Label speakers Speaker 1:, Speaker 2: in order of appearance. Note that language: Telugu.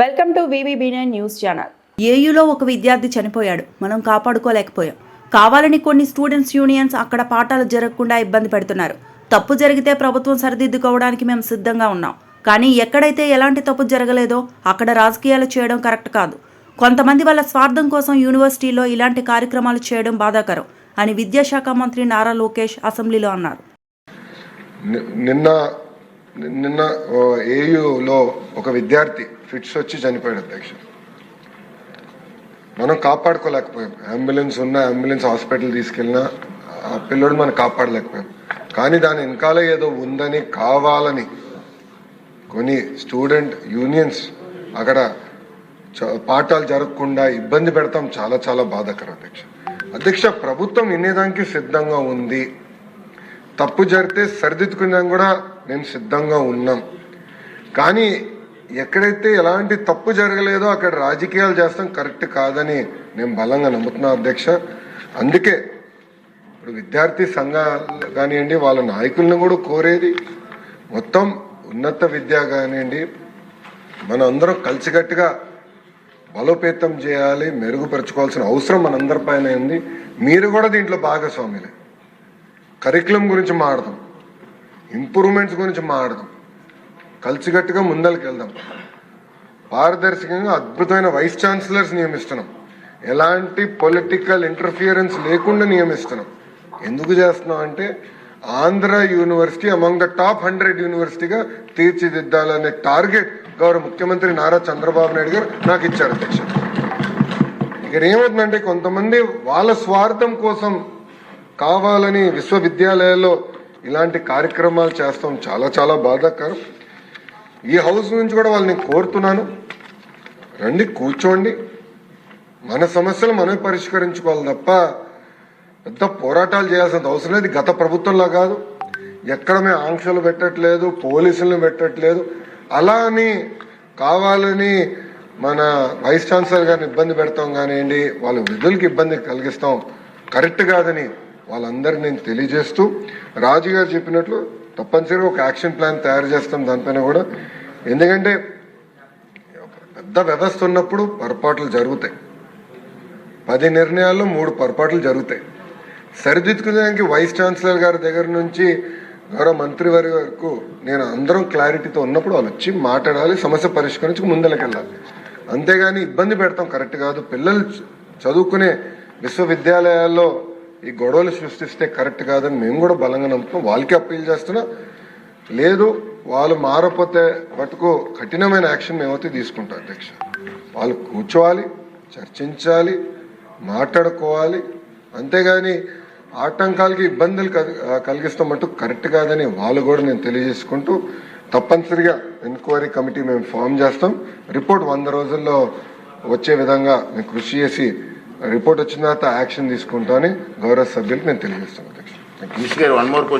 Speaker 1: Welcome to VVB nine news channel.
Speaker 2: ఏయులో ఒక విద్యార్థి చనిపోయాడు. మనం కాపాడుకోలేకపోయాం. కావాలని కొన్ని స్టూడెంట్స్ యూనియన్స్ అక్కడ పాఠాలు జరగకుండా ఇబ్బంది పెడుతున్నారు. తప్పు జరిగితే ప్రభుత్వం సరిదిద్దుకోవడానికి మేము సిద్ధంగా ఉన్నాం. కానీ ఎక్కడైతే ఎలాంటి తప్పు జరగలేదో అక్కడ రాజకీయాలు చేయడం కరెక్ట్ కాదు. కొంతమంది వాళ్ళ స్వార్థం కోసం యూనివర్సిటీలో ఇలాంటి కార్యక్రమాలు చేయడం బాధాకరం అని విద్యాశాఖ మంత్రి నారా లోకేష్ అసెంబ్లీలో అన్నారు.
Speaker 3: నిన్న నిన్న ఏయులో ఒక విద్యార్థి ఫిట్స్ వచ్చి చనిపోయాడు అధ్యక్ష. మనం కాపాడుకోలేకపోయాం. అంబులెన్స్ ఉన్న అంబులెన్స్ హాస్పిటల్ తీసుకెళ్ళినా ఆ పిల్లోడు మనం కాపాడలేకపోయాం. కానీ దాని వెనకాల ఏదో ఉందని కావాలని కొన్ని స్టూడెంట్ యూనియన్స్ అక్కడ చ- పాఠాలు జరగకుండా ఇబ్బంది పెడతాం చాలా చాలా బాధాకరం అధ్యక్ష. అధ్యక్ష ప్రభుత్వం వినేదానికి సిద్ధంగా ఉంది. తప్పు జరిగితే సరిదిద్దుకున్నాం కూడా మేము సిద్ధంగా ఉన్నాం. కానీ ఎక్కడైతే ఎలాంటి తప్పు జరగలేదో అక్కడ రాజకీయాలు చేస్తాం కరెక్ట్ కాదని నేను బలంగా నమ్ముతున్నా అధ్యక్ష. అందుకే ఇప్పుడు విద్యార్థి సంఘాలు కానివ్వండి వాళ్ళ నాయకులను కూడా కోరేది మొత్తం ఉన్నత విద్య కానివ్వండి మన అందరం కలిసికట్టుగా బలోపేతం చేయాలి మెరుగుపరచుకోవాల్సిన అవసరం మనందరిపైన ఉంది. మీరు కూడా దీంట్లో భాగస్వాములే. కరికులం గురించి మాడదాం. ఇంప్రూవ్మెంట్స్ గురించి మాడదాం. కలిసికట్టుగా ముందరికి వెళ్దాం పారదర్శకంగా అద్భుతమైన వైస్ ఛాన్సలర్స్ నియమిస్తున్నాం. ఎలాంటి పొలిటికల్ ఇంటర్ఫియరెన్స్ లేకుండా నియమిస్తున్నాం. ఎందుకు చేస్తున్నాం అంటే Andhra university among the top hundred యూనివర్సిటీగా తీర్చిదిద్దాలనే టార్గెట్ గౌరవ ముఖ్యమంత్రి నారా చంద్రబాబు నాయుడు గారు నాకు ఇచ్చారు అధ్యక్ష. ఇక్కడ ఏమవుతుందంటే కొంతమంది వాళ్ళ స్వార్థం కోసం కావాలని విశ్వవిద్యాలయాల్లో ఇలాంటి కార్యక్రమాలు చేస్తాం చాలా చాలా బాధాకరం. ఈ హౌస్ నుంచి కూడా వాళ్ళని కోరుతున్నాను. రండి కూర్చోండి. మన సమస్యలు మనమే పరిష్కరించుకోవాలి తప్ప పెద్ద పోరాటాలు చేయాల్సిన అవసరం లేదు. గత ప్రభుత్వంలో కాదు. ఎక్కడ మేము ఆంక్షలు పెట్టట్లేదు పోలీసులను పెట్టట్లేదు. అలా అని కావాలని మన వైస్ ఛాన్సలర్ గారిని ఇబ్బంది పెడతాం కానివ్వండి వాళ్ళ విధులకు ఇబ్బంది కలిగిస్తాం. కరెక్ట్ కాదని వాళ్ళందరినీ నేను తెలియజేస్తూ రాజు గారు చెప్పినట్లు తప్పనిసరిగా ఒక యాక్షన్ ప్లాన్ తయారు చేస్తాం దానిపైన కూడా. ఎందుకంటే పెద్ద వ్యవస్థ ఉన్నప్పుడు పొరపాట్లు జరుగుతాయి. పది నిర్ణయాల్లో మూడు పొరపాట్లు జరుగుతాయి. సరిదిద్దుకునేదానికి వైస్ ఛాన్సలర్ గారి దగ్గర నుంచి గౌరవ మంత్రి వారి వరకు నేను అందరం క్లారిటీతో ఉన్నప్పుడు వాళ్ళు వచ్చి మాట్లాడాలి సమస్య పరిష్కరించి ముందలకెళ్ళాలి అంతేగాని ఇబ్బంది పెడతాం కరెక్ట్ కాదు. పిల్లలు చదువుకునే విశ్వవిద్యాలయాల్లో ఈ గొడవలు సృష్టిస్తే కరెక్ట్ కాదని మేము కూడా బలంగా నమ్ముతున్నాం. వాళ్ళకి అప్పీల్ చేస్తున్నా. లేదు వాళ్ళు మారపోతే మటుకు కఠినమైన యాక్షన్ మేమైతే తీసుకుంటాం అధ్యక్ష. వాళ్ళు కూర్చోవాలి చర్చించాలి మాట్లాడుకోవాలి. అంతేగాని ఆటంకాలకి ఇబ్బందులు కలి- కలిగిస్తాం మటుకు కరెక్ట్ కాదని వాళ్ళు కూడా నేను తెలియజేసుకుంటూ తప్పనిసరిగా ఎంక్వైరీ కమిటీ మేము ఫామ్ చేస్తాం. రిపోర్ట్ వంద రోజుల్లో వచ్చే విధంగా మేము కృషి చేసి రిపోర్ట్ వచ్చిన తర్వాత యాక్షన్ తీసుకుంటామని గౌరవ సభ్యులకు నేను తెలియజేస్తాను అధ్యక్ష